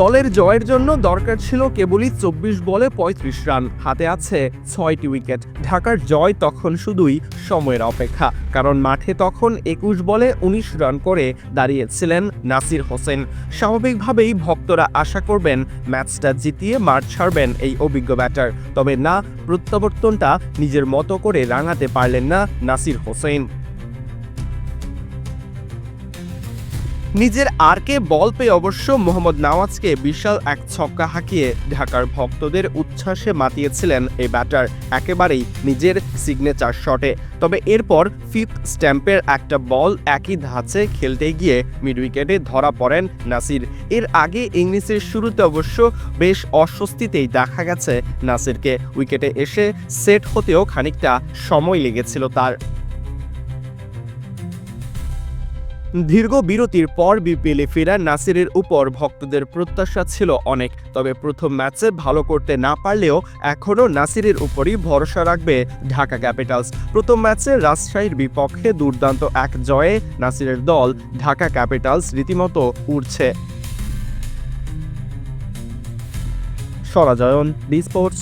দলের জয়ের জন্য দরকার ছিল কেবলই চব্বিশ বলে পঁয়ত্রিশ রান। হাতে আছে ছয়টি উইকেট। ঢাকার জয় তখন শুধুই সময়ের অপেক্ষা, কারণ মাঠে তখন একুশ বলে উনিশ রান করে দাঁড়িয়েছিলেন নাসির হোসেন। স্বাভাবিকভাবেই ভক্তরা আশা করবেন ম্যাচটা জিতিয়ে মাঠ ছাড়বেন এই অভিজ্ঞ ব্যাটার। তবে না, প্রত্যাবর্তনটা নিজের মতো করে রাঙাতে পারলেন না নাসির হোসেন। নিজের আরকে বল পেয়ে অবশ্য মোহাম্মদ নওয়াজকে বিশাল এক ছক্কা হাঁকিয়ে ঢাকার ভক্তদের উচ্ছ্বাসে মাতিয়েছিলেন এই ব্যাটার, একেবারেই নিজের সিগনেচার শটে তবে এরপর ফিফথ স্ট্যাম্পের একটা বল একই ধাঁচে খেলতে গিয়ে মিড উইকেটে ধরা পড়েন নাসির। এর আগে ইংলিশের শুরুতে অবশ্য বেশ অস্বস্তিতেই দেখা গেছে নাসিরকে। উইকেটে এসে সেট হতেও খানিকটা সময় লেগেছিল তার। দীর্ঘ বিরতির পর বিপিএলে ফেরা নাসিরের উপর ভক্তদের প্রত্যাশা ছিল অনেক, তবে প্রথম ম্যাচে ভালো করতে না পারলেও এখনও নাসিরের উপরই ভরসা রাখবে ঢাকা ক্যাপিটালস। প্রথম ম্যাচে রাজশাহীর বিপক্ষে দুর্দান্ত এক জয়ে নাসিরের দল ঢাকা ক্যাপিটালস রীতিমতো উড়ছে। সরাজয়ন ডি স্পোর্টস।